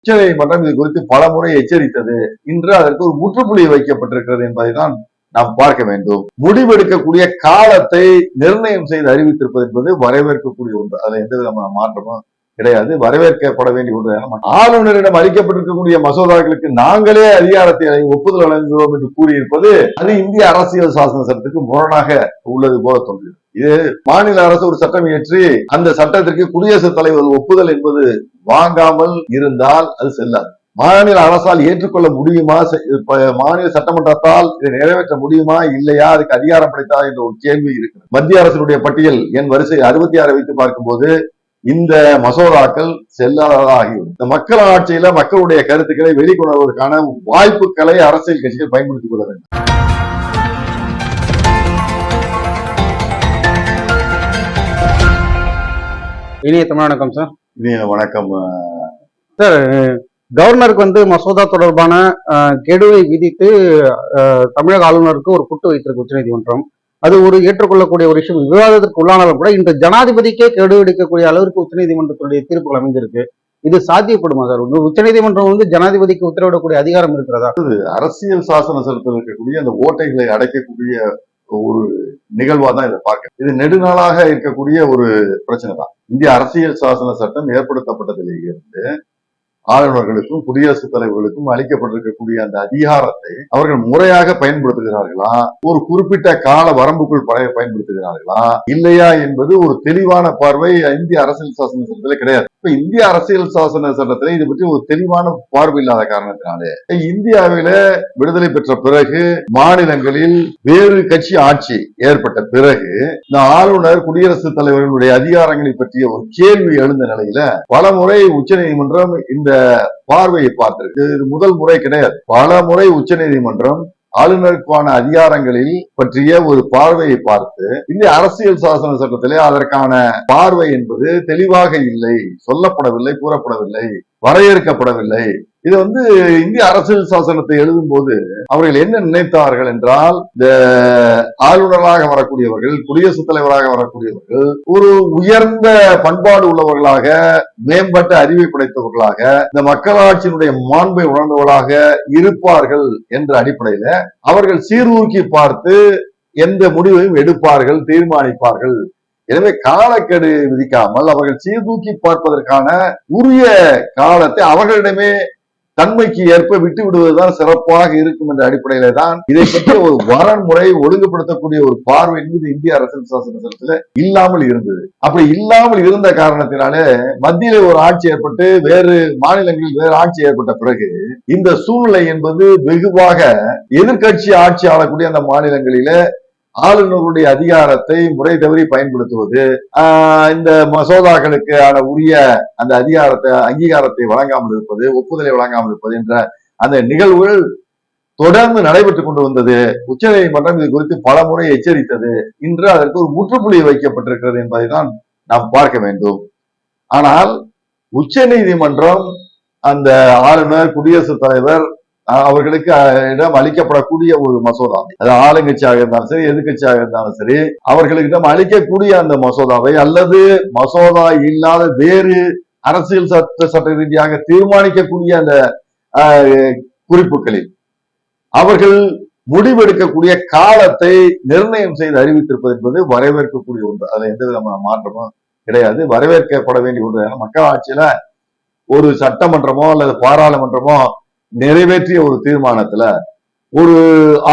உச்சநீதிமன்றம் இது குறித்து பல முறை எச்சரித்தது. இன்று அதற்கு ஒரு முற்றுப்புள்ளி வைக்கப்பட்டிருக்கிறது என்பதைதான் நாம் பார்க்க வேண்டும். முடிவெடுக்கக்கூடிய காலத்தை நிர்ணயம் செய்து அறிவித்திருப்பது என்பது வரவேற்கக்கூடிய ஒன்று. அதுல எந்த விதமான மாற்றமும் கிடையாது வரவேற்கப்பட வேண்டிய ஒன்று ஆளுநரிடம் அளிக்கப்பட்டிருக்கக்கூடிய மசோதாக்களுக்கு நாங்களே அதிகாரத்தை ஒப்புதல் வழங்குகிறோம் என்று கூறியிருப்பது அது இந்திய அரசியல் சாசன சட்டத்துக்கு முரணாக உள்ளது போல தோன்றுகிறது. இது மாநில அரசு ஒரு சட்டம் இயற்றி அந்த சட்டத்திற்கு குடியரசுத் தலைவர் ஒப்புதல் என்பது வாங்காமல் இருந்தால் அது செல்லாது. மாநில அரசால் ஏற்றுக்கொள்ள முடியுமா? செ- மாநில சட்டமன்றத்தால் இதை நிறைவேற்ற முடியுமா? இல்லையா? அதுக்கு அதிகாரம் படைத்தா என்ற ஒரு கேள்வி இருக்கிறது. மத்திய அரசினுடைய பட்டியல் என் வரிசை அறுபத்தி ஆறை வைத்து பார்க்கும்போது இந்த மசோதாக்கள் செல்லாததாக ஆகிவிடும் இந்த மக்கள் ஆட்சியில மக்களுடைய கருத்துக்களை வெளிக்கொணர்வதற்கான வாய்ப்புகளை அரசியல் கட்சிகள் பயன்படுத்திக் கொள்ள வேண்டும். இனிய தமிழ் வணக்கம் சார். இனிய வணக்கம் சார் கவர்னருக்கு வந்து மசோதா தொடர்பான கெடுவை விதித்து தமிழக ஆளுநருக்கு ஒரு குட்டு வைத்திருக்கு உச்சநீதிமன்றம் அது ஒரு ஏற்றுக்கொள்ளக்கூடிய ஒரு விஷயம். விவாதத்திற்கு உள்ளானாலும் கூட இந்த ஜனாதிபதிக்கே கெடு எடுக்கக்கூடிய அளவிற்கு உச்சநீதிமன்றத்துடைய தீர்ப்புகள் அமைஞ்சிருக்கு. இது சாத்தியப்படுமா சார்? உச்சநீதிமன்றம் வந்து ஜனாதிபதிக்கு உத்தரவிடக்கூடிய அதிகாரம் இருக்கிறதா? அரசியல் சாசன சட்டத்தில் இருக்கக்கூடிய அந்த ஓட்டைகளை அடைக்கக்கூடிய ஒரு நிகழ்வா தான் இதை பார்க்க இது நெடுநாளாக இருக்கக்கூடிய ஒரு பிரச்சனை தான். இந்திய அரசியல் சாசன சட்டம் ஏற்படுத்தப்பட்டதிலிருந்து ஆளுநர்களுக்கும் குடியரசுத் தலைவர்களுக்கும் அளிக்கப்பட்டிருக்கக்கூடிய அந்த அதிகாரத்தை அவர்கள் முறையாக பயன்படுத்துகிறார்களா? ஒரு குறிப்பிட்ட கால வரம்புக்குள் பயன்படுத்துகிறார்களா? இல்லையா என்பது ஒரு தெளிவான பார்வை இந்திய அரசியல் சாசன சட்டத்தில் கிடையாது. இப்ப இந்திய அரசியல் சாசன சட்டத்துல இது பற்றி ஒரு தெளிவான பார்வை இல்லாத காரணத்தினாலே. இந்தியாவில விடுதலை பெற்ற பிறகு மாநிலங்களில் வேறு கட்சி ஆட்சி ஏற்பட்ட பிறகு இந்த ஆளுநர் குடியரசுத் தலைவர்களுடைய அதிகாரங்களை பற்றிய ஒரு கேள்வி எழுந்த நிலையில பல முறை உச்சநீதிமன்றம் இந்த பார்வையை பார்த்திருக்கு. இது முதல் முறை கிடையாது. பல முறை உச்சநீதிமன்றம் ஆளுநருக்கான அதிகாரங்களில் பற்றிய ஒரு பார்வையை பார்த்து இந்திய அரசியல் சாசன சட்டத்திலே அதற்கான பார்வை என்பது தெளிவாக இல்லை சொல்லப்படவில்லை கூறப்படவில்லை. வரையறுக்கப்படவில்லை. இது வந்து இந்திய அரசியல் சாசனத்தை எழுதும் போது அவர்கள் என்ன நினைத்தார்கள் என்றால் இந்த ஆளுநராக வரக்கூடியவர்கள் குடியரசுத் தலைவராக வரக்கூடியவர்கள் ஒரு உயர்ந்த பண்பாடு உள்ளவர்களாக மேம்பட்ட அறிவை படைத்தவர்களாக இந்த மக்களாட்சியினுடைய மாண்பை உணர்ந்தவர்களாக இருப்பார்கள் என்ற அடிப்படையில அவர்கள் சீர்தூக்கி பார்த்து எந்த முடிவையும் எடுப்பார்கள் தீர்மானிப்பார்கள். எனவே காலக்கெடு விதிக்காமல் அவர்கள் சீர்தூக்கி பார்ப்பதற்கான உரிய காலத்தை அவர்களிடமே தன்மைக்கு ஏற்ப விட்டு விடுவதுதான் சிறப்பாக இருக்கும் என்ற அடிப்படையில தான் இதை பற்றி ஒரு வரன்முறை ஒழுங்குபடுத்தக்கூடிய ஒரு பார்வை என்பது இந்திய அரசியல் சாசன இல்லாமல் இருந்தது. அப்படி இல்லாமல் இருந்த காரணத்தினாலே மத்தியில ஒரு ஆட்சி ஏற்பட்டு வேறு மாநிலங்களில் வேறு ஆட்சி ஏற்பட்ட பிறகு இந்த சூழ்நிலை என்பது வெகுவாக எதிர்கட்சி ஆட்சி ஆளக்கூடிய அந்த மாநிலங்களில ஆளுநருடைய அதிகாரத்தை முறை தவறி பயன்படுத்துவது ஆஹ் இந்த மசோதாக்களுக்கான உரிய அந்த அதிகாரத்தை அங்கீகாரத்தை வழங்காமல் இருப்பது ஒப்புதலை வழங்காமல் இருப்பது என்ற அந்த நிகழ்வுகள் தொடர்ந்து நடைபெற்றுக் கொண்டு வந்தது. உச்ச நீதிமன்றம் இது குறித்து பல முறை எச்சரித்தது. இன்று அதற்கு ஒரு முற்றுப்புள்ளி வைக்கப்பட்டிருக்கிறது என்பதை தான் நாம் பார்க்க வேண்டும். ஆனால் உச்ச நீதிமன்றம் அந்த ஆளுநர் குடியரசுத் தலைவர் அவர்களுக்கு இடம் அளிக்கப்படக்கூடிய ஒரு மசோதா. அது ஆளுங்கட்சியாக இருந்தாலும் சரி எதிர்கட்சியாக இருந்தாலும் சரி அவர்களுக்கிடம் அளிக்கக்கூடிய அந்த மசோதாவை அல்லது மசோதா இல்லாத வேறு அரசியல் சட்ட சட்ட ரீதியாக தீர்மானிக்கக்கூடிய அந்த குறிப்புகளில் அவர்கள் முடிவெடுக்கக்கூடிய காலத்தை நிர்ணயம் செய்து அறிவித்திருப்பது என்பது வரவேற்கக்கூடிய ஒன்று. அதுல எந்த விதமான மாற்றமும் கிடையாது. வரவேற்கப்பட வேண்டிய ஒன்று. மக்களாட்சியில மக்கள் ஆட்சியில ஒரு சட்டமன்றமோ அல்லது பாராளுமன்றமோ நிறைவேற்றிய ஒரு தீர்மானத்துல ஒரு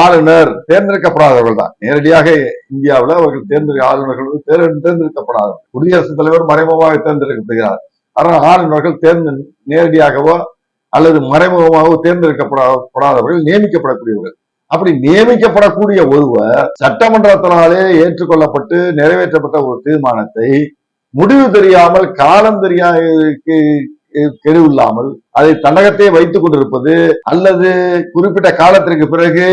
ஆளுநர் தேர்ந்தெடுக்கப்படாதவர்கள் தான். நேரடியாக இந்தியாவில் அவர்கள் தேர்ந்தெடு ஆளுநர்கள் வந்து தேர்ந்தெடுக்கப்படாதவர்கள். குடியரசுத் தலைவர் மறைமுகமாக தேர்ந்தெடுக்கப்படுகிறார். ஆனால் ஆளுநர்கள் தேர்ந்து நேரடியாகவோ அல்லது மறைமுகமாகவோ தேர்ந்தெடுக்கப்படாதவர்கள் நியமிக்கப்படக்கூடியவர்கள். அப்படி நியமிக்கப்படக்கூடிய ஒருவர் சட்டமன்றத்தினாலே ஏற்றுக்கொள்ளப்பட்டு நிறைவேற்றப்பட்ட ஒரு தீர்மானத்தை முடிவு தெரியாமல் காலம் கெடு இல்லாமல் அதை தன்னகத்தே வைத்துக் கொண்டிருப்பது அல்லது குறிப்பிட்ட காலத்திற்கு பிறகு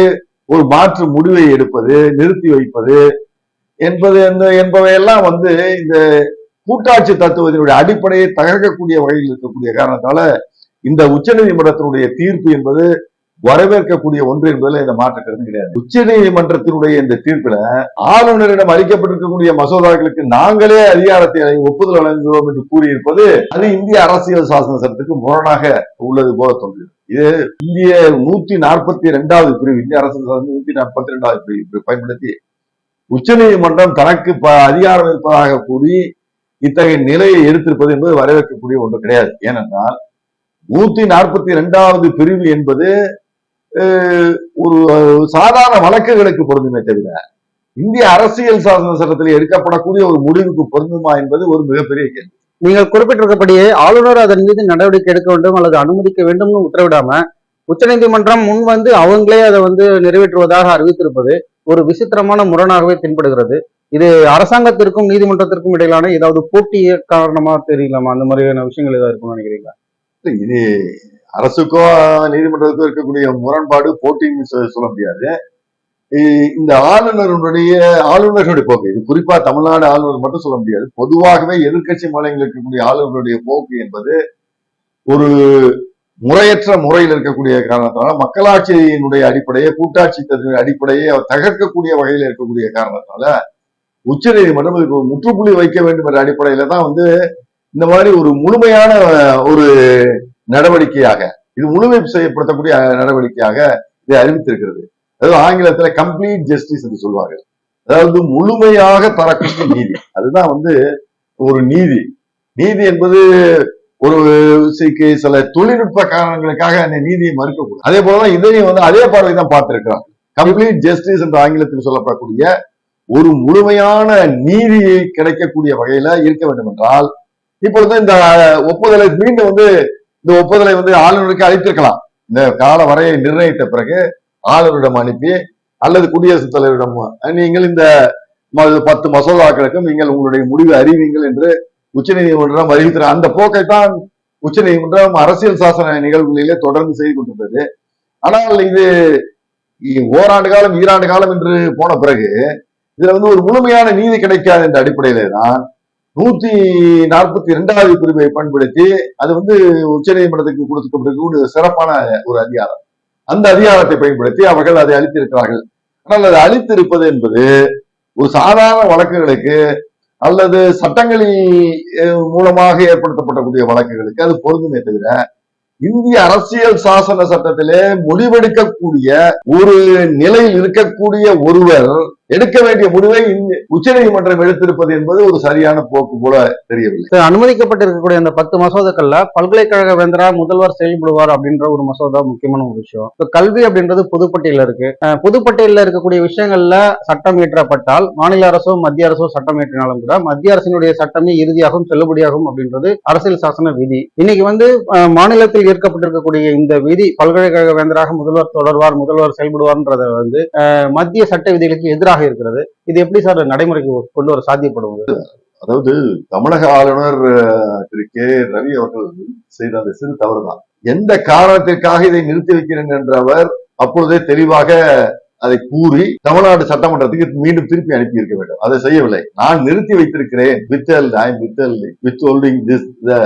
ஒரு மாற்று முடிவை எடுப்பது நிறுத்தி வைப்பது என்பது என்பவையெல்லாம் வந்து இந்த கூட்டாட்சி தத்துவத்தினுடைய அடிப்படையை தகர்க்கக்கூடிய வகையில் இருக்கக்கூடிய காரணத்தால இந்த உச்சநீதிமன்றத்தினுடைய தீர்ப்பு என்பது வரவேற்கக்கூடிய ஒன்று என்பதில் இந்த மாற்ற கிடையாது. உச்ச நீதிமன்றத்தினுடைய இந்த தீர்ப்பில் ஆளுநரிடம் அளிக்கப்பட்டிருக்கக்கூடிய மசோதாக்களுக்கு நாங்களே அதிகாரத்தை ஒப்புதல் வழங்குகிறோம் என்று கூறியிருப்பது அது இந்திய அரசியல் சாசன சட்டத்துக்கு முரணாக உள்ளது போல தோன்றுகிறது. இது இந்திய நூத்தி நாற்பத்தி இரண்டாவது பிரிவு இந்திய அரசியல் சாசனம் நூத்தி நாற்பத்தி இரண்டாவது பிரிவு பயன்படுத்தி உச்சநீதிமன்றம் தனக்கு ப- அதிகாரம் இருப்பதாக கூறி இத்தகைய நிலையை எடுத்திருப்பது என்பது வரவேற்கக்கூடிய ஒன்று கிடையாது. ஏனென்றால் நூத்தி நாற்பத்தி இரண்டாவது பிரிவு என்பது ஒரு சாதாரண வழக்குகளுக்கு பொருந்துமே தவிர இந்திய அரசியல் சாசன சட்டத்தில் எடுக்கப்படக்கூடிய ஒரு முடிவுக்கு பொருந்துமா என்பது ஒரு மிகப்பெரிய கேள்வி. நீங்கள் குறிப்பிட்டிருக்கபடியே ஆளுநர் அதன் மீது நடவடிக்கை எடுக்க வேண்டும் அல்லது அனுமதிக்க வேண்டும்னு உத்தரவிடாம உச்சநீதிமன்றம் முன் வந்து அவங்களே அதை வந்து நிறைவேற்றுவதாக அறிவித்திருப்பது ஒரு விசித்திரமான முரணாகவே தென்படுகிறது. இது அரசாங்கத்திற்கும் நீதிமன்றத்திற்கும் இடையிலான ஏதாவது போட்டி காரணமா தெரியலாமா? அந்த மாதிரியான விஷயங்கள் ஏதாவது இருக்கும்னு நினைக்கிறீங்களா? இது அரசுக்கோ நீதிமன்றத்துக்கோ இருக்கக்கூடிய முரண்பாடு போட்டின்னு சொல்ல முடியாது. இந்த ஆளுநருடைய ஆளுநர்களுடைய போக்கு இது குறிப்பா தமிழ்நாடு ஆளுநர் மட்டும் சொல்ல முடியாது. பொதுவாகவே எதிர்க்கட்சி மாநிலங்களில் இருக்கக்கூடிய ஆளுநருடைய போக்கு என்பது ஒரு முறையற்ற முறையில் இருக்கக்கூடிய காரணத்தினால மக்களாட்சியினுடைய அடிப்படையை கூட்டாட்சி தத்துவ அடிப்படையை அவர் தகர்க்கக்கூடிய வகையில் இருக்கக்கூடிய காரணத்தால உச்ச நீதிமன்றம் இதுக்கு முற்றுப்புள்ளி வைக்க வேண்டும் என்ற அடிப்படையில தான் வந்து இந்த மாதிரி ஒரு முழுமையான ஒரு நடவடிக்கையாக இது முழுமை செய்யப்படுத்தக்கூடிய நடவடிக்கையாக இதை அறிவித்திருக்கிறது. அதாவது ஆங்கிலத்துல கம்ப்ளீட் ஜஸ்டிஸ் என்று சொல்வார்கள். அதாவது முழுமையாக தரக்கூடிய நீதி. அதுதான் வந்து ஒரு நீதி. நீதி என்பது ஒரு சில தொழில்நுட்ப காரணங்களுக்காக அந்த நீதியை மறுக்கக்கூடாது. அதே போலதான் இதையும் வந்து அதே பார்வை தான் பார்த்திருக்கிறாங்க கம்ப்ளீட் ஜஸ்டிஸ் என்று ஆங்கிலத்தில் சொல்லப்படக்கூடிய ஒரு முழுமையான நீதியை கிடைக்கக்கூடிய வகையில இருக்க வேண்டும் என்றால் இப்பொழுது இந்த ஒப்புதலை மீண்டும் வந்து இந்த ஒப்புதலை வந்து ஆளுநருக்கு அளித்திருக்கலாம். இந்த கால வரையை நிர்ணயித்த பிறகு ஆளுநரிடம் அனுப்பி அல்லது குடியரசுத் தலைவரிடம் நீங்கள் இந்த பத்து மசோதாக்களுக்கும் நீங்கள் உங்களுடைய முடிவை அறிவீங்கள் என்று உச்சநீதிமன்றம் அறிவித்தார் அந்த போக்கை தான் உச்சநீதிமன்றம் அரசியல் சாசன நிகழ்வுகளிலே தொடர்ந்து செய்து கொண்டிருந்தது. ஆனால் இது ஓராண்டு காலம் ஈராண்டு காலம் என்று போன பிறகு இதுல வந்து ஒரு முழுமையான நீதி கிடைக்காது என்ற அடிப்படையிலே தான் நூத்தி நாற்பத்தி இரண்டாவது பிரிவை பயன்படுத்தி அது வந்து உச்சநீதிமன்றத்துக்கு கொடுக்கப்பட்டிருக்க ஒரு சிறப்பான ஒரு அதிகாரம். அந்த அதிகாரத்தை பயன்படுத்தி அவர்கள் அதை அளித்திருக்கிறார்கள் ஆனால் அதை அளித்திருப்பது என்பது ஒரு சாதாரண வழக்குகளுக்கு அல்லது சட்டங்களின் மூலமாக ஏற்படுத்தப்படக்கூடிய வழக்குகளுக்கு அது பொருந்துமே தவிர இந்திய அரசியல் சாசன சட்டத்திலே முடிவெடுக்கக்கூடிய ஒரு நிலையில் இருக்கக்கூடிய ஒருவர் எடுக்க வேண்டிய முடிவை உச்ச உச்சநீதிமன்றம் எடுத்திருப்பது என்பது ஒரு சரியான போக்கு போல தெரியவில்லை. அனுமதிக்கப்பட்டிருக்கக்கூடிய அந்த பத்து மசோதாக்கள்ல பல்கலைக்கழக வேந்தரா முதல்வர் செயல்படுவார் அப்படின்ற ஒரு மசோதா முக்கியமான ஒரு விஷயம். இப்ப கல்வி அப்படின்றது பொதுப்பட்டியல இருக்கு. பொதுப்பட்டியல இருக்கக்கூடிய விஷயங்கள்ல சட்டம் இயற்றப்பட்டால் மாநில அரசோ மத்திய அரசோ சட்டம் இயற்றினாலும் கூட மத்திய அரசினுடைய சட்டமே இறுதியாகும் செல்லுபடியாகும் அப்படின்றது அரசியல் சாசன விதி. இன்னைக்கு வந்து மாநிலத்தில் ஏற்கப்பட்டிருக்கக்கூடிய இந்த விதி பல்கலைக்கழக வேந்தராக முதல்வர் தொடர்வார் முதல்வர் செயல்படுவார்ன்றத வந்து மத்திய சட்ட விதிகளுக்கு எதிராக இருக்கிறது. இது எப்படி சார் நடைமுறைக்கு கொண்டு வர சாத்தியப்படும் அதாவது தமிழக ஆளுநர் திரு கே. ரவி அவர்கள் செய்த அந்த சிறு தவறுதான். எந்த காரணத்திற்காக இதை நிறுத்தி வைக்கிறேன் என்ற அவர் அப்பொழுதே தெளிவாக அதை கூறி தமிழ்நாடு சட்டமன்றத்துக்கு மீண்டும் திருப்பி அனுப்பி இருக்க வேண்டும். அதை செய்யவில்லை. நான் நிறுத்தி வைத்திருக்கிறேன். Withhold I withhold with holding this the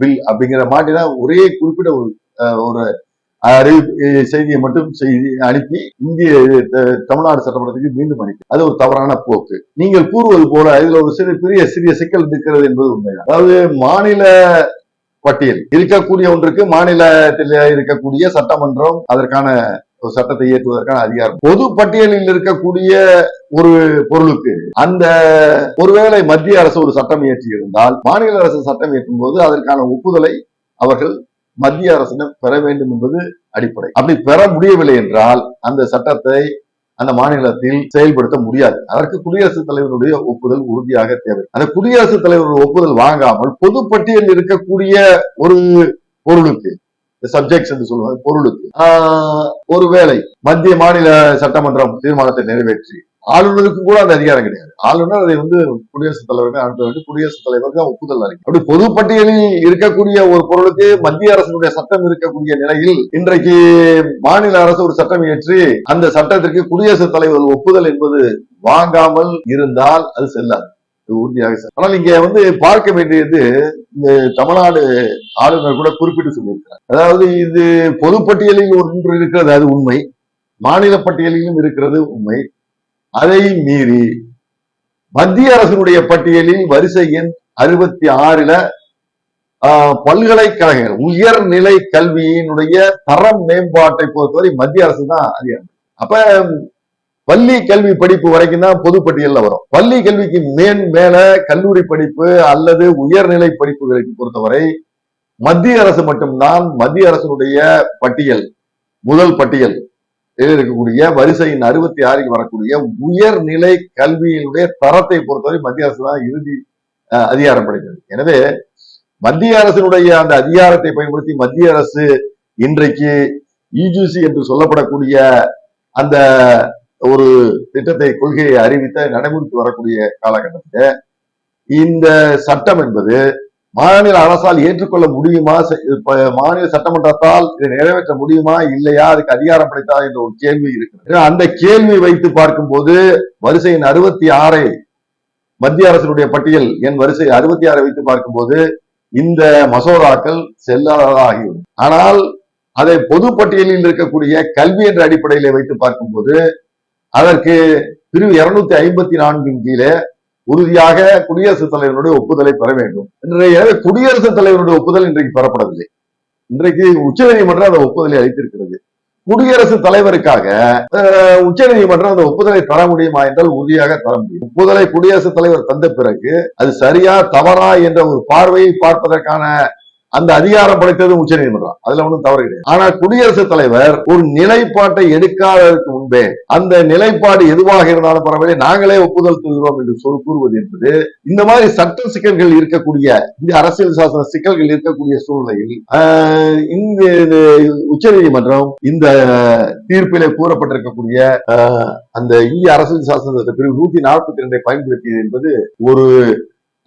bill அப்படிங்கிற மாதிரி தான் ஒரே குறிப்பிட்ட ஒரு ஒரு அறிவி செய்தியை மட்டும் செய்தி அனுப்பி இந்திய தமிழ்நாடு சட்டமன்றத்துக்கு மீண்டும் அனுப்பி. அது ஒரு தவறான போக்கு. நீங்கள் கூறுவது போல இதுல ஒரு சிறு பெரிய சிறிய சிக்கல் இருக்கிறது என்பது உண்மைதான். அதாவது மாநில பட்டியல். இருக்கக்கூடிய ஒன்றுக்கு மாநிலத்தில் இருக்கக்கூடிய சட்டமன்றம் அதற்கான ஒரு சட்டத்தை இயற்றுவதற்கான அதிகாரம். பொது பட்டியலில் இருக்கக்கூடிய ஒரு பொருளுக்கு அந்த ஒருவேளை மத்திய அரசு ஒரு சட்டம் இயற்றி இருந்தால் மாநில அரசு சட்டம் இயற்றும் போது அதற்கான ஒப்புதலை அவர்கள் மத்திய அரசிடம் பெற வேண்டும் என்பது அடிப்படை. அப்படி பெற முடியவில்லை என்றால் அந்த சட்டத்தை அந்த மாநிலத்தில் செயல்படுத்த முடியாது. அதற்கு குடியரசுத் தலைவருடைய ஒப்புதல் உறுதியாக தேவை. அந்த குடியரசுத் தலைவருடைய ஒப்புதல் வாங்காமல் பொதுப்பட்டியலில் இருக்கக்கூடிய ஒரு பொருளுக்கு சப்ஜெக்ட்ஸ் என்று சொல்லுவாங்க பொருளுக்கு ஆஹ், ஒருவேளை மத்திய மாநில சட்டமன்றம் தீர்மானத்தை நிறைவேற்றி ஆளுநருக்கு கூட அந்த அதிகாரம் கிடையாது. ஆளுநர் அதை வந்து குடியரசுத் தலைவருக்கு அனுப்ப வேண்டும். குடியரசுத் தலைவருக்கு தான் ஒப்புதல் அறிக்கை அப்படி பொதுப்பட்டியலில் இருக்கக்கூடிய ஒரு பொருளுக்கு மத்திய அரசினுடைய சட்டம் இருக்கக்கூடிய நிலையில் இன்றைக்கு மாநில அரசு ஒரு சட்டம் இயற்றி அந்த சட்டத்திற்கு குடியரசுத் தலைவர் ஒப்புதல் என்பது வாங்காமல் இருந்தால் அது செல்லாது. உறுதியாக சார் ஆனால் இங்க வந்து பார்க்க வேண்டியது இந்த தமிழ்நாடு ஆளுநர் கூட குறிப்பிட்டு சொல்லியிருக்கிறார். அதாவது இது பொதுப்பட்டியலில் ஒன்று இருக்கிறது அது உண்மை. மாநில பட்டியலிலும் இருக்கிறது உண்மை. அதை மீறி மத்திய அரசினுடைய பட்டியலில் வரிசை எண் அறுபத்தி ஆறுல ஆஹ், பல்கலைக்கழகங்கள் உயர்நிலை கல்வியினுடைய தரம் மேம்பாட்டை பொறுத்தவரை மத்திய அரசு தான் அதிகாரம். அப்ப பள்ளி கல்வி படிப்பு வரைக்கும் தான் பொதுப்பட்டியல்ல வரும். பள்ளி கல்விக்கு மேன் மேல கல்லூரி படிப்பு அல்லது உயர்நிலை படிப்புகளுக்கு பொறுத்தவரை மத்திய அரசு மட்டும்தான் மத்திய அரசினுடைய பட்டியல் முதல் பட்டியல். இருக்கக்கூடிய வரிசையின் அறுபத்தி ஆறுக்கு வரக்கூடிய உயர்நிலை கல்வியினுடைய தரத்தை பொறுத்தவரை மத்திய அரசு தான் இறுதி அஹ், அதிகாரம் படைத்தது. எனவே மத்திய அரசினுடைய அந்த அதிகாரத்தை பயன்படுத்தி மத்திய அரசு இன்றைக்கு இஜிசி என்று சொல்லப்படக்கூடிய அந்த ஒரு திட்டத்தை கொள்கையை அறிவித்த நடைமுறைக்கு வரக்கூடிய காலகட்டத்தில் இந்த சட்டம் என்பது மாநில அரசால் ஏற்றுக்கொள்ள முடியுமா? செ- மாநில சட்டமன்றத்தால் இதை நிறைவேற்ற முடியுமா? இல்லையா? அதுக்கு அதிகாரம் படைத்தா என்ற ஒரு கேள்வி இருக்கு அந்த கேள்வி வைத்து பார்க்கும்போது வரிசையின் அறுபத்தி ஆறை மத்திய அரசினுடைய பட்டியல் என் வரிசை அறுபத்தி ஆறை வைத்து பார்க்கும்போது இந்த மசோதாக்கள் செல்லாததாக ஆகிவிடும் ஆனால் அதை பொது பட்டியலில் இருக்கக்கூடிய கல்வி என்ற அடிப்படையில வைத்து பார்க்கும்போது அதற்கு பிரிவு இருநூத்தி ஐம்பத்தி நான்கின் கீழே உறுதியாக குடியரசுத் தலைவருடைய ஒப்புதலை பெற வேண்டும். இன்றைய குடியரசுத் தலைவருடைய ஒப்புதல் இன்றைக்கு பெறப்படவில்லை. இன்றைக்கு உச்சநீதிமன்றம் அந்த ஒப்புதலை அளித்திருக்கிறது. குடியரசுத் தலைவருக்காக உச்ச உச்சநீதிமன்றம் அந்த ஒப்புதலை தர முடியுமா என்றால் உறுதியாக தர முடியும். ஒப்புதலை குடியரசுத் தலைவர் தந்த பிறகு அது சரியா தவறா என்ற ஒரு பார்வையை பார்ப்பதற்கான அந்த அதிகாரம் படைத்தது உச்சநீதிமன்றம் அதுல ஒன்றும் தவறு கிடையாது. ஆனா குடியரசுத் தலைவர் ஒரு நிலைப்பாட்டை எடுக்காததற்கு முன்பே அந்த நிலைப்பாடு எதுவாக இருந்தாலும் பரவாயில்லை நாங்களே ஒப்புதல் தருகிறோம் என்று சொல் கூறுவது என்பது இந்த மாதிரி சட்ட சிக்கல்கள் இருக்கக்கூடிய இந்த அரசியல் சாசன சிக்கல்கள் இருக்கக்கூடிய சூழ்நிலையில் ஆஹ், இந்த உச்ச உச்சநீதிமன்றம் இந்த தீர்ப்பிலே கூறப்பட்டிருக்கக்கூடிய அந்த இந்திய அரசியல் சாசன பிரிவு நூத்தி நாற்பத்தி ரெண்டை பயன்படுத்தியது என்பது ஒரு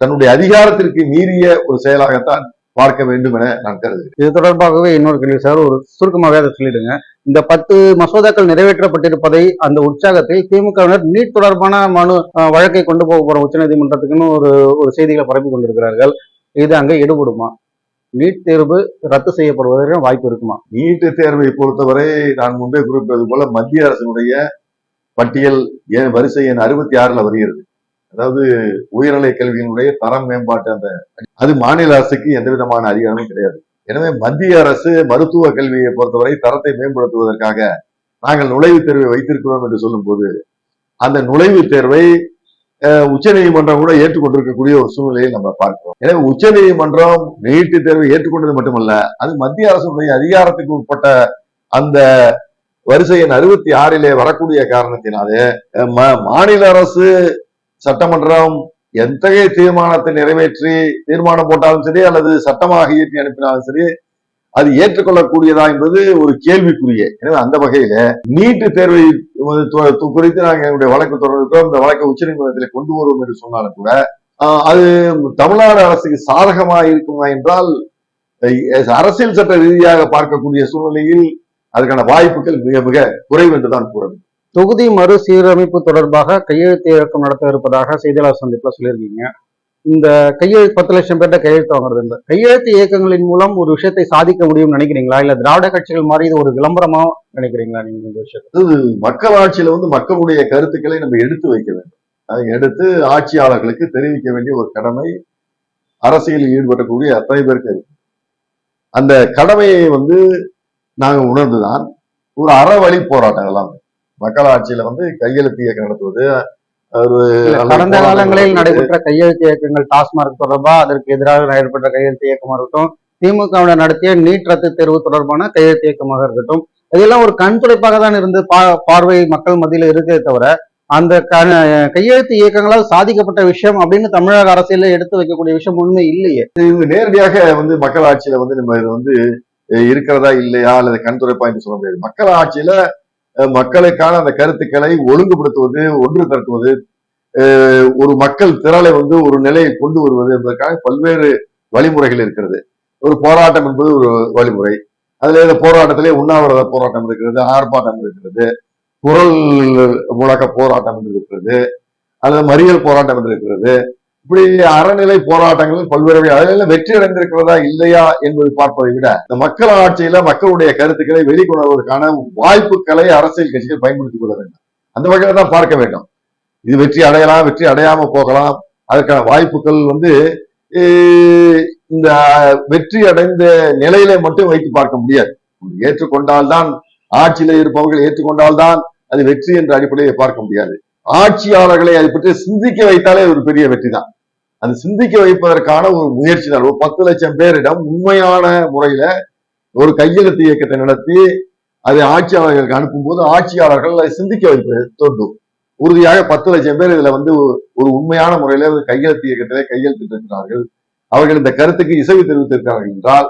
தன்னுடைய அதிகாரத்திற்கு மீறிய ஒரு செயலாகத்தான் பார்க்க வேண்டும் என நான் கருதுகிறேன். இது தொடர்பாகவே இன்னொரு கேள்வி சார். ஒரு சுருக்கமாகவே அதை சொல்லிடுங்க. இந்த பத்து மசோதாக்கள் நிறைவேற்றப்பட்டிருப்பதை அந்த உற்சாகத்தில் திமுகவினர் நீட் தொடர்பான மனு வழக்கை கொண்டு போக போற உச்சநீதிமன்றத்துக்குன்னு ஒரு ஒரு செய்திகளை பரப்பி கொண்டிருக்கிறார்கள். இது அங்கே எடுபடுமா? நீட் தேர்வு ரத்து செய்யப்படுவதற்கு வாய்ப்பு இருக்குமா? நீட்டு தேர்வை பொறுத்தவரை நான் முன்பே குறிப்பிட்டது போல மத்திய அரசினுடைய பட்டியல் வரிசை எண் அறுபத்தி ஆறுல வருகிறது. அதாவது உயர்நிலை கல்வியினுடைய தரம் மேம்பாட்டு அந்த அது மாநில அரசுக்கு எந்த விதமான அதிகாரமும் கிடையாது. எனவே மத்திய அரசு மருத்துவ கல்வியை பொறுத்தவரை தரத்தை மேம்படுத்துவதற்காக நாங்கள் நுழைவுத் தேர்வை வைத்திருக்கிறோம் என்று சொல்லும்போது அந்த நுழைவுத் தேர்வை உச்ச உச்சநீதிமன்றம் கூட ஏற்றுக்கொண்டிருக்கக்கூடிய ஒரு சூழ்நிலையை நம்ம பார்க்கிறோம். எனவே உச்சநீதிமன்றம் நீட்டு தேர்வை ஏற்றுக்கொண்டது மட்டுமல்ல அது மத்திய அரசுடைய அதிகாரத்துக்கு உட்பட்ட அந்த வரிசை எண் அறுபத்தி ஆறிலே வரக்கூடிய காரணத்தினாலே மாநில அரசு சட்டமன்றம் எத்தகைய தீர்மானத்தை நிறைவேற்றி தீர்மானம் போட்டாலும் சரி அல்லது சட்டமாக இயற்றி அனுப்பினாலும் சரி அது ஏற்றுக்கொள்ளக்கூடியதா என்பது ஒரு கேள்விக்குரிய எனவே அந்த வகையில நீட்டு தேர்வை குறித்து நாங்கள் எங்களுடைய வழக்கு தொடர்கிறோம் இந்த வழக்கை உச்சநீதிமன்றத்தில் கொண்டு வருவோம் என்று சொன்னாலும் கூட அது தமிழ்நாடு அரசுக்கு சாதகமாக இருக்குமா என்றால் அரசியல் சட்ட ரீதியாக பார்க்கக்கூடிய சூழ்நிலையில் அதுக்கான வாய்ப்புகள் மிக மிக குறைவு என்றுதான் கூற வேண்டும். தொகுதி மறு சீரமைப்பு தொடர்பாக கையெழுத்து இயக்கம் நடத்த இருப்பதாக செய்தியாளர் சந்திப்பில் சொல்லியிருக்கீங்க. இந்த கையெழுத்து பத்து லட்சம் பேர்கிட்ட கையெழுத்து வாங்குறது இந்த கையெழுத்து இயக்கங்களின் மூலம் ஒரு விஷயத்தை சாதிக்க முடியும்னு நினைக்கிறீங்களா? இல்ல திராவிட கட்சிகள் மாதிரி இது ஒரு விளம்பரமா நினைக்கிறீங்களா நீங்க இந்த விஷயத்தை? மக்கள் ஆட்சியில வந்து மக்களுடைய கருத்துக்களை நம்ம எடுத்து வைக்க வேண்டும். அதை எடுத்து ஆட்சியாளர்களுக்கு தெரிவிக்க வேண்டிய ஒரு கடமை அரசியலில் ஈடுபடக்கூடிய அத்தனை பேருக்கு இருக்கு. அந்த கடமையை வந்து நாங்கள் உணர்ந்துதான் ஒரு அறவழி போராட்டம் எல்லாம் மக்கள் ஆட்சியில வந்து கையெழுத்து இயக்கம் நடத்துவது கடந்த காலங்களில். நடைபெற்ற கையெழுத்து இயக்கங்கள் டாஸ்மார்க் தொடர்பா அதற்கு எதிராக நடைபெற்ற கையெழுத்து இயக்கமா இருக்கட்டும் திமுகவினர் நடத்திய நீட் ரத்து தேர்வு தொடர்பான கையெழுத்து இயக்கமாக இருக்கட்டும் இதெல்லாம் ஒரு கண் துடைப்பாக தான் இருந்து பா- பார்வை மக்கள் மத்தியில இருக்கே தவிர அந்த கையெழுத்து இயக்கங்களால் சாதிக்கப்பட்ட விஷயம் அப்படின்னு தமிழக அரசியல எடுத்து வைக்கக்கூடிய விஷயம் உண்மை இல்லையே இது நேரடியாக வந்து மக்கள் ஆட்சியில வந்து நம்ம இது வந்து இருக்கிறதா இல்லையா அல்லது கண் துடைப்பா என்று சொல்ல முடியாது மக்கள் ஆட்சியில மக்களுக்கான அந்த கருத்துக்களை ஒழுங்குபடுத்துவது ஒன்று திரட்டுவது ஒரு மக்கள் திரளை வந்து ஒரு நிலையை கொண்டு வருவது என்பதற்காக பல்வேறு வழிமுறைகள் இருக்கிறது. ஒரு போராட்டம் என்பது ஒரு வழிமுறை. அதுல இந்த போராட்டத்திலே உண்ணாவிரத போராட்டம் இருக்கிறது ஆர்ப்பாட்டம் இருக்கிறது குரல் முழக்க போராட்டம் என்று இருக்கிறது அல்லது மறியல் போராட்டம் என்று இருக்கிறது இப்படி அறநிலை போராட்டங்கள் பல்வேறு அதில் வெற்றி அடைந்திருக்கிறதா இல்லையா என்பது பார்ப்பதை விட இந்த மக்கள் ஆட்சியில மக்களுடைய கருத்துக்களை வெளிக்கொணர்வதற்கான வாய்ப்புகளை அரசியல் கட்சிகள் பயன்படுத்திக் கொள்ள வேண்டும். அந்த வகையில தான் பார்க்க வேண்டும். இது வெற்றி அடையலாம் வெற்றி அடையாம போகலாம். அதற்கான வாய்ப்புகள் வந்து இந்த வெற்றி அடைந்த நிலையில மட்டும் வைத்து பார்க்க முடியாது. ஏற்றுக்கொண்டால்தான் ஆட்சியில இருப்பவர்கள் ஏற்றுக்கொண்டால்தான் அது வெற்றி என்ற அடிப்படையை பார்க்க முடியாது. ஆட்சியாளர்களை அதை பற்றி சிந்திக்க வைத்தாலே ஒரு பெரிய வெற்றி தான். அது சிந்திக்க வைப்பதற்கான ஒரு முயற்சி தான். ஒரு பத்து லட்சம் பேரிடம் உண்மையான முறையில ஒரு கையெழுத்து இயக்கத்தை நடத்தி அதை ஆட்சியாளர்களுக்கு அனுப்பும்போது ஆட்சியாளர்கள் அதை சிந்திக்க வைப்பது தோன்றும் உறுதியாக பத்து லட்சம் பேர் இதுல வந்து ஒரு உண்மையான முறையில ஒரு கையெழுத்து இயக்கத்திலே கையெழுத்திட்டிருக்கிறார்கள். அவர்கள் இந்த கருத்துக்கு இசைவு தெரிவித்திருக்கிறார்கள் என்றால்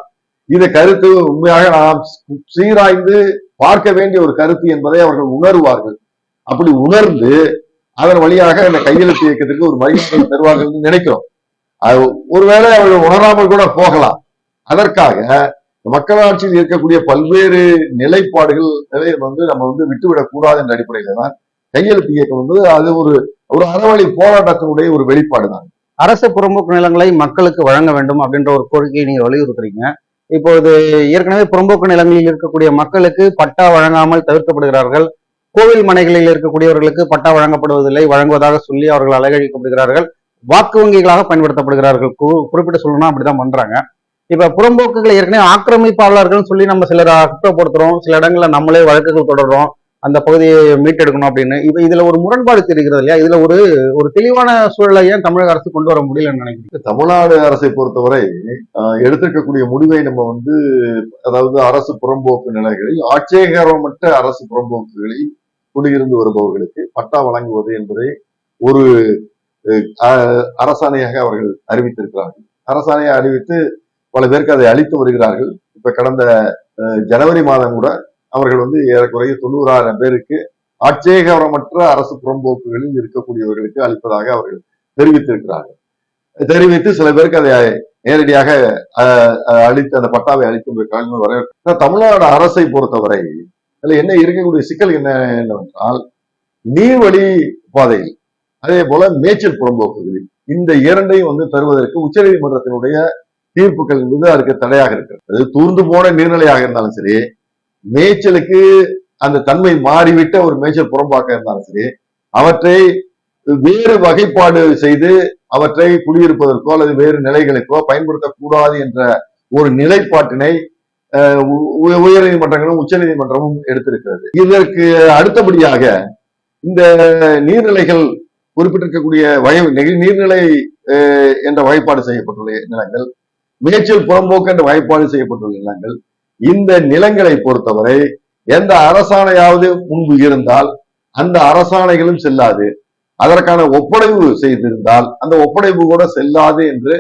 இந்த கருத்து உண்மையாக நாம் சீராய்ந்து பார்க்க வேண்டிய ஒரு கருத்து என்பதை அவர்கள் உணர்வார்கள். அப்படி உணர்ந்து அதன் வழியாக இந்த கையெழுத்து இயக்கத்துக்கு ஒரு மகிழ்ச்சியை தருவார்கள் நினைக்கிறோம். அது ஒருவேளை அவர்கள் உணராமல் கூட போகலாம். அதற்காக மக்களாட்சியில் இருக்கக்கூடிய பல்வேறு நிலைப்பாடுகள் வந்து நம்ம வந்து விட்டுவிடக் கூடாது என்ற அடிப்படையில தான் கையெழுத்து இயக்கம் வந்து அது ஒரு ஒரு அறவழி போராட்டத்தினுடைய ஒரு வெளிப்பாடு தான். அரசு புறம்போக்கு நிலங்களை மக்களுக்கு வழங்க வேண்டும் அப்படின்ற ஒரு கோரிக்கையை நீங்க வலியுறுத்துறீங்க. இப்போது ஏற்கனவே புறம்போக்கு நிலங்களில் இருக்கக்கூடிய மக்களுக்கு பட்டா வழங்காமல் தவிர்க்கப்படுகிறார்கள். கோவில் மனைகளில் இருக்கக்கூடியவர்களுக்கு பட்டா வழங்கப்படுவதில்லை. வழங்குவதாக சொல்லி அவர்கள் அலகழிக்கப்படுகிறார்கள் வாக்கு வங்கிகளாக பயன்படுத்தப்படுகிறார்கள். கு- குறிப்பிட்டு சொல்லணும்னா அப்படிதான் பண்றாங்க. இப்ப புறம்போக்குகளை ஏற்கனவே ஆக்கிரமிப்பாளர்கள் சொல்லி நம்ம சிலர் குற்றப்படுத்துறோம். சில இடங்கள்ல நம்மளே வழக்குகள் தொடர்றோம். அந்த பகுதியை மீட்டெடுக்கணும் அப்படின்னு. இப்ப இதுல ஒரு முரண்பாடு தெரிகிறது இல்லையா? இதுல ஒரு ஒரு தெளிவான சூழலை ஏன் தமிழக அரசு கொண்டு வர முடியலன்னு நினைக்கிறேன் தமிழ்நாடு அரசை பொறுத்தவரை எடுத்திருக்கக்கூடிய முடிவை நம்ம வந்து அதாவது அரசு புறம்போக்கு நிலைகளில் ஆட்சேகரமற்ற அரசு புறம்போக்குகளை குடியிருந்து வருபவர்களுக்கு பட்டா வழங்குவது என்பதை ஒரு அஹ், அரசாணையாக அவர்கள் அறிவித்திருக்கிறார்கள். அரசாணையை அறிவித்து பல பேருக்கு அதை அளித்து வருகிறார்கள். இப்ப கடந்த ஜனவரி மாதம் கூட அவர்கள் வந்து ஏறக்குறைய தொண்ணூறாயிரம் பேருக்கு ஆட்சேகரமற்ற அரசு புறம்போக்குகளில் இருக்கக்கூடியவர்களுக்கு அளிப்பதாக அவர்கள் தெரிவித்திருக்கிறார்கள். தெரிவித்து சில பேருக்கு அதை நேரடியாக அஹ், அளித்து அந்த பட்டாவை அளிக்கும் காலங்கள் தமிழ்நாடு அரசை பொறுத்தவரை அதுல என்ன இருக்கக்கூடிய சிக்கல் என்ன என்னவென்றால் நீர்வழி பாதையில் அதே போல மேய்ச்சல் புறம்போக்குகளில் இந்த இரண்டையும் வந்து தருவதற்கு உச்சநீதிமன்றத்தினுடைய தீர்ப்புகள் என்பது அதற்கு தடையாக இருக்கிறது. அது தூர்ந்து போன நீர்நிலையாக இருந்தாலும் சரி மேய்ச்சலுக்கு அந்த தன்மை மாறிவிட்ட ஒரு மேய்ச்சல் புறம்பாக்க இருந்தாலும் சரி அவற்றை வேறு வகைப்பாடு செய்து அவற்றை குடியிருப்பதற்கோ அல்லது வேறு நிலைகளுக்கோ பயன்படுத்தக்கூடாது என்ற ஒரு நிலைப்பாட்டினை உயர் நீதிமன்றங்களும் உச்ச நீதிமன்றமும் எடுத்திருக்கிறது. இதற்கு அடுத்தபடியாக இந்த நீர்நிலைகள் குறிப்பிட்டிருக்கக்கூடிய வய நீர்நிலை அஹ், என்ற வகைப்பாடு செய்யப்பட்டுள்ள நிலங்கள் மேய்ச்சல் புறம்போக்கு என்ற வகைப்பாடு செய்யப்பட்டுள்ள நிலங்கள் இந்த நிலங்களை பொறுத்தவரை எந்த அரசாணையாவது முன்பு இருந்தால் அந்த அரசாணைகளும் செல்லாது. அதற்கான ஒப்படைவு செய்திருந்தால் அந்த ஒப்படைவு கூட செல்லாது என்று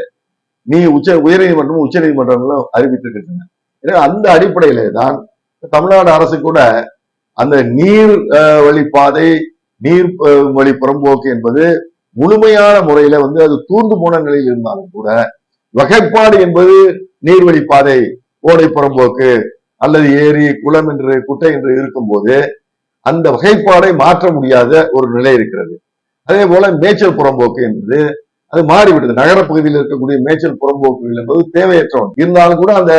நீ உச்ச உயர்நீதிமன்றமும் உச்ச நீதிமன்றங்களும் அறிவித்திருக்கின்றன. எனவே அந்த அடிப்படையிலே தான் தமிழ்நாடு அரசு கூட அந்த நீர் வழிப்பாதை நீர் வழி புறம்போக்கு என்பது முழுமையான முறையில வந்து அது தூர்ந்து போன நிலையில் இருந்தாலும் கூட வகைப்பாடு என்பது நீர்வழிப்பாதை ஓடை புறம்போக்கு அல்லது ஏரி குளம் என்று குட்டை என்று இருக்கும்போது அந்த வகைப்பாடை மாற்ற முடியாத ஒரு நிலை இருக்கிறது. அதே போல மேய்ச்சல் புறம்போக்கு என்பது அது மாறிவிட்டது. நகரப்பகுதியில் இருக்கக்கூடிய மேய்ச்சல் புறம்போக்குகள் என்பது தேவையற்றவன். இருந்தாலும் கூட அந்த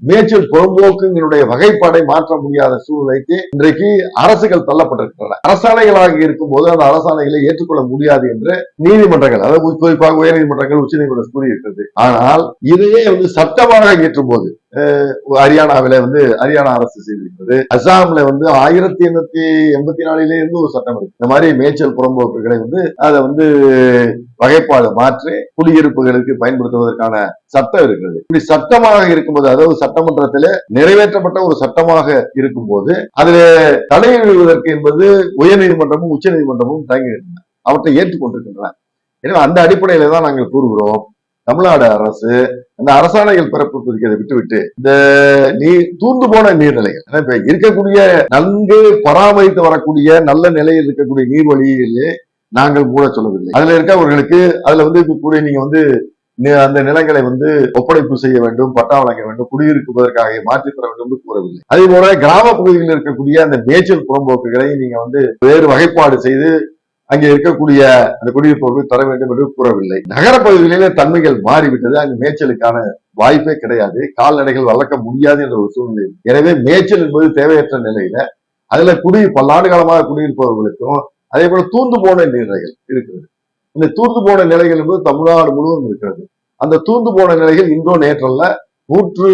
மேய்ச்சல் புறம்போக்குங்களுடைய வகைப்பாடை மாற்ற முடியாத சூழ்நிலைக்கு இன்றைக்கு அரசுகள் தள்ளப்பட்டிருக்கின்றன. அரசாணைகளாக இருக்கும் போது அந்த அரசாணைகளை ஏற்றுக்கொள்ள முடியாது என்று நீதிமன்றங்கள் அதாவது குறிப்பாக உயர் நீதிமன்றங்கள் உச்ச நீதிமன்றம் கூறியிருக்கிறது. ஆனால் இதையே வந்து சட்டமாக இயற்றும் போது ஹரியானாவில வந்து ஹரியானா அரசு செய்திருக்கிறது. அசாம்ல வந்து ஆயிரத்தி எண்ணூத்தி எண்பத்தி நாலுல இருந்து ஒரு சட்டம் இருக்கு. இந்த மாதிரி மேய்ச்சல் புறம்போக்குகளை வந்து அதை வந்து வகைப்பாடு மாற்றி குடியிருப்புகளுக்கு பயன்படுத்துவதற்கான சட்டம் இருக்கிறது. இப்படி சட்டமாக இருக்கும்போது அதாவது சட்டமன்றத்தில் நிறைவேற்றப்பட்ட ஒரு சட்டமாக இருக்கும்போது அதுல தலையிடுவதற்கு என்பது உயர்நீதிமன்றமும் உச்ச நீதிமன்றமும் தயங்குகின்றன அவற்றை ஏற்றுக்கொண்டிருக்கின்றன. எனவே அந்த அடிப்படையில தான் நாங்கள் கூறுகிறோம். தமிழ்நாடு அரசு அந்த அரசாணைகள் பிறப்பிப்பதை விட்டுவிட்டு இந்த நீர் தூர்ந்து போன நீர்நிலைகள் ஏன்னா இப்ப இருக்கக்கூடிய நன்கு பராமரித்து வரக்கூடிய நல்ல நிலையில் இருக்கக்கூடிய நீர்வழியிலே நாங்கள் மூட சொல்லவில்லை. அதுல இருக்கவர்களுக்கு அதுல வந்து இப்ப கூட நீங்க வந்து அந்த நிலங்களை வந்து ஒப்படைப்பு செய்ய வேண்டும் பட்டா வழங்க வேண்டும் குடியிருப்பதற்காக மாற்றி தர வேண்டும் என்று கூறவில்லை. அதே போல கிராம பகுதிகளில் இருக்கக்கூடிய அந்த மேய்ச்சல் புறம்போக்குகளை நீங்க வந்து வேறு வகைப்பாடு செய்து அங்கே இருக்கக்கூடிய அந்த குடியிருப்பவர்கள் தர வேண்டும் என்று கூறவில்லை. நகர பகுதிகளிலே தன்மைகள் மாறிவிட்டது. அங்கு மேய்ச்சலுக்கான வாய்ப்பே கிடையாது. கால்நடைகள் வளர்க்க முடியாது என்ற ஒரு சூழ்நிலை. எனவே மேய்ச்சல் என்பது தேவையற்ற நிலையில அதுல குடி பல்லாண்டு காலமாக குடியிருப்பவர்களுக்கும் அதே போல தூந்து போன நீர்நிலைகள் இருக்கிறது. இந்த தூர்ந்து போன நிலைகள் என்பது தமிழ்நாடு முழுவதும் இருக்கிறது. அந்த தூர்ந்து போன நிலைகள் இன்றோ நேற்றல்ல நூற்று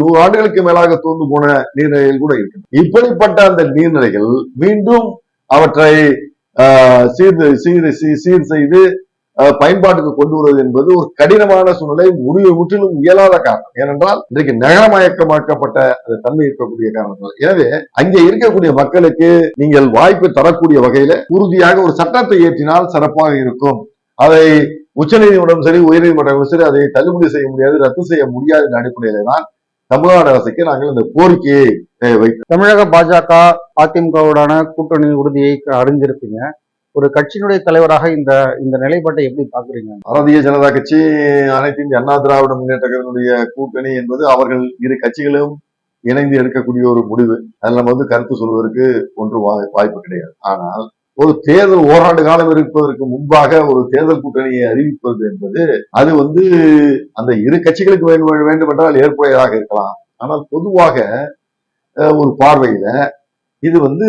நூறு ஆண்டுகளுக்கு மேலாக தூர்ந்து போன நீர்நிலைகள் கூட இருக்கு இப்படிப்பட்ட அந்த நீர்நிலைகள் மீண்டும் அவற்றை சீர்து சீர் சீர் செய்து பயன்பாட்டுக்கு கொண்டு வருவது என்பது ஒரு கடினமான சூழ்நிலை முடிவு முற்றிலும் இயலாத காரணம். ஏனென்றால் இன்றைக்கு நகரமயக்கமாக்கப்பட்ட அந்த தன்மை இருக்கக்கூடிய காரணத்தால் எனவே அங்கே இருக்கக்கூடிய மக்களுக்கு நீங்கள் வாய்ப்பு தரக்கூடிய வகையில உறுதியாக ஒரு சட்டத்தை இயற்றினால் சிறப்பாக இருக்கும். அதை உச்சநீதிமன்றம் சரி உயர்நீதிமன்றம் சரி அதை தள்ளுபடி செய்ய முடியாது ரத்து செய்ய முடியாது என்ற அடிப்படையில தான் தமிழ்நாடு அரசுக்கு நாங்கள் இந்த கோரிக்கையை தமிழக பாஜக அதிமுகவுடான கூட்டணி உறுதியை அறிஞ்சிருப்பீங்க ஒரு கட்சியினுடைய தலைவராக இந்த இந்த நிலைப்பாட்டை எப்படி பாக்குறீங்க பாரதிய ஜனதா கட்சி அனைத்து இந்திய அண்ணா திராவிட முன்னேற்ற கழகத்தினுடைய கூட்டணி என்பது அவர்கள் இரு கட்சிகளும் இணைந்து எடுக்கக்கூடிய ஒரு முடிவு. அதில் நம்ம வந்து கருத்து சொல்வதற்கு ஒன்று வாய்ப்பு கிடையாது. ஆனால் ஒரு தேர்தல் ஓராண்டு காலம் இருப்பதற்கு முன்பாக ஒரு தேர்தல் கூட்டணியை அறிவிப்பது என்பது அது வந்து அந்த இரு கட்சிகளுக்கு வேண்டும் வேண்டுமென்றால் ஏற்புடையதாக இருக்கலாம். ஆனால் பொதுவாக ஒரு பார்வையில இது வந்து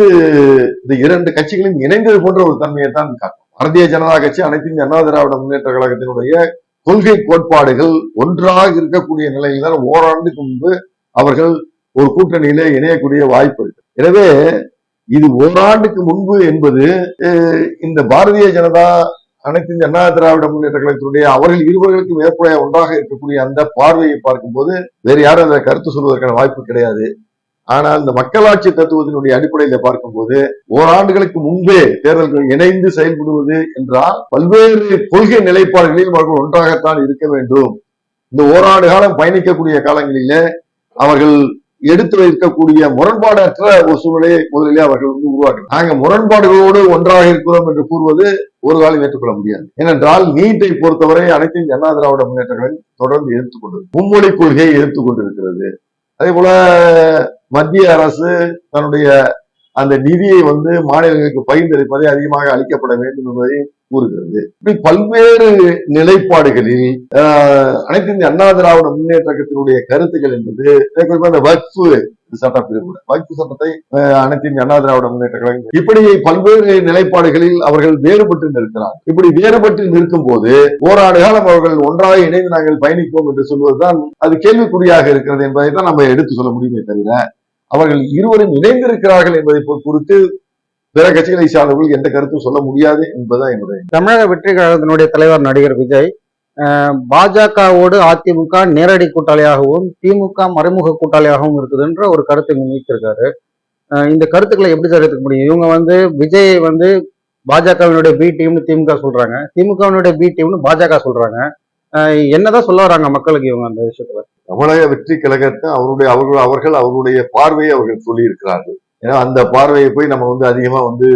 இந்த இரண்டு கட்சிகளும் இணைந்தது போன்ற ஒரு தன்மையை தான் காட்டும். பாரதிய ஜனதா கட்சி அனைத்து அண்ணா திராவிட முன்னேற்ற கழகத்தினுடைய கொள்கை கோட்பாடுகள் ஒன்றாக இருக்கக்கூடிய நிலையில் தான் ஓராண்டுக்கு முன்பு அவர்கள் ஒரு கூட்டணியிலே இணையக்கூடிய வாய்ப்பு இருக்கு. எனவே இது ஓராண்டுக்கு முன்பு என்பது இந்த பாரதிய ஜனதா அனைத்து இந்திய அண்ணா திராவிட முன்னேற்ற கழகத்தினுடைய அவர்கள் இருவர்களுக்கும் ஏற்புடைய ஒன்றாக இருக்கக்கூடிய அந்த பார்வையை பார்க்கும்போது வேறு யாரும் அதை கருத்து சொல்வதற்கான வாய்ப்பு கிடையாது. ஆனால் இந்த மக்களாட்சி தத்துவத்தினுடைய அடிப்படையில பார்க்கும்போது ஓராண்டுகளுக்கு முன்பே தேர்தல்கள் இணைந்து செயல்படுவது என்றால் பல்வேறு கொள்கை நிலைப்பாடுகளில் அவர்கள் ஒன்றாகத்தான் இருக்க வேண்டும். இந்த ஓராண்டு காலம் பயணிக்கக்கூடிய காலங்களிலே அவர்கள் எடுத்து வைக்கக்கூடிய முரண்பாடற்ற ஒரு சூழ்நிலையை முதலிலே அவர்கள் வந்து உருவாக்கணும் நாங்கள் முரண்பாடுகளோடு ஒன்றாக இருக்கிறோம் என்று கூறுவது ஒரு காலம் ஏற்றுக்கொள்ள முடியாது. ஏனென்றால் நீட்டை பொறுத்தவரை அனைத்து இந்திய அண்ணா திராவிட முன்னேற்றங்களை தொடர்ந்து எதிர்த்துக் கொண்டது மும்மொழி கொள்கையை எதிர்த்துக் கொண்டிருக்கிறது. அதே போல மத்திய அரசு தன்னுடைய அந்த நிதியை வந்து மாநிலங்களுக்கு பகிர்ந்தளிப்பதை அதிகமாக அளிக்கப்பட வேண்டும் என்பதை கூறுகிறது. இப்படி பல்வேறு நிலைப்பாடுகளில் அனைத்து இந்திய அண்ணா திராவிட முன்னேற்றத்தினுடைய கருத்துக்கள் என்பது குறிப்பாக இந்த வக்ஃபு சட்டப்பிரிவு கூட வக்ஃபு சட்டத்தை அனைத்து இந்திய அண்ணா திராவிட முன்னேற்ற கழகம் இப்படி பல்வேறு நிலைப்பாடுகளில் அவர்கள் வேறுபட்டு நிற்கிறார். இப்படி வேறுபட்டு நிற்கும் போது ஓராண்டு காலம் அவர்கள் ஒன்றாக இணைந்து நாங்கள் பயணிப்போம் என்று சொல்வதுதான் அது கேள்விக்குறியாக இருக்கிறது என்பதை தான் நம்ம எடுத்து சொல்ல முடியுமே தவிர அவர்கள் இருவரும் இணைந்திருக்கிறார்கள் என்பதை குறித்து பிற கட்சிகளை சார்ந்தவர்கள் எந்த கருத்தும் சொல்ல முடியாது என்பதுதான் என்னுடைய தமிழக வெற்றி கழகத்தினுடைய தலைவர் நடிகர் விஜய் பாஜகவோடு அதிமுக நேரடி கூட்டாளியாகவும் திமுக மறைமுக கூட்டாளியாகவும் இருக்குதுன்ற ஒரு கருத்தை முன்வைத்திருக்காரு. இந்த கருத்துக்களை எப்படி சார் எடுத்துக்க முடியும்? இவங்க வந்து விஜயை வந்து பாஜகவினுடைய பி டீம்னு திமுக சொல்றாங்க. திமுகவினுடைய பி டீம்னு பாஜக சொல்றாங்க. என்னதான் சொல்ல வராங்க மக்களுக்கு இவங்க அந்த விஷயத்துல? தமிழக வெற்றி கழகத்தை அவருடைய அவர்கள் அவர்கள் அவருடைய பார்வையை அவர்கள் சொல்லி இருக்கிறார்கள் ஏன்னா அந்த பார்வையை போய் நம்ம வந்து அதிகமா வந்து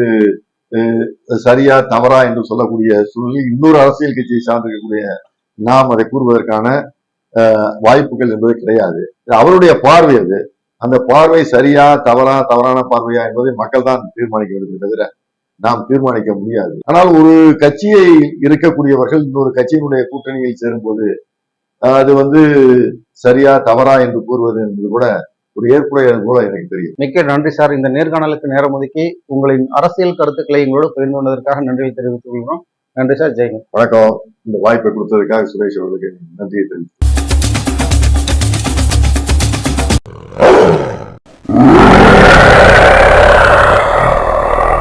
சரியா தவறா என்று சொல்லக்கூடிய சூழ்நிலை இன்னொரு அரசியல் கட்சியை சார்ந்திருக்கக்கூடிய நாம் அதை கூறுவதற்கான அஹ், வாய்ப்புகள் என்பது கிடையாது. அவருடைய பார்வை அது. அந்த பார்வை சரியா தவறா தவறான பார்வையா என்பதை மக்கள் தான் தீர்மானிக்க வேண்டும் தவிர நாம் தீர்மானிக்க முடியாது. ஆனால் ஒரு கட்சியை இருக்கக்கூடியவர்கள் இன்னொரு கட்சியினுடைய கூட்டணியில் சேரும்போது அது வந்து சரியா தவறா என்று கூறுவது என்பது கூட ஒரு ஏற்புடையது போல எனக்கு தெரியும். மிக்க நன்றி சார். இந்த நேர்காணலுக்கு நேரம் ஒதுக்கி உங்களின் அரசியல் கருத்துக்களை எங்களோடு பகிர்ந்து கொண்டதற்காக நன்றியை தெரிவித்துக் கொள்கிறோம். நன்றி சார். ஜெயங்க வணக்கம். இந்த வாய்ப்பை கொடுத்ததுக்காக சுரேஷ் அவர்களுக்கு நன்றியை தெரிவித்துக்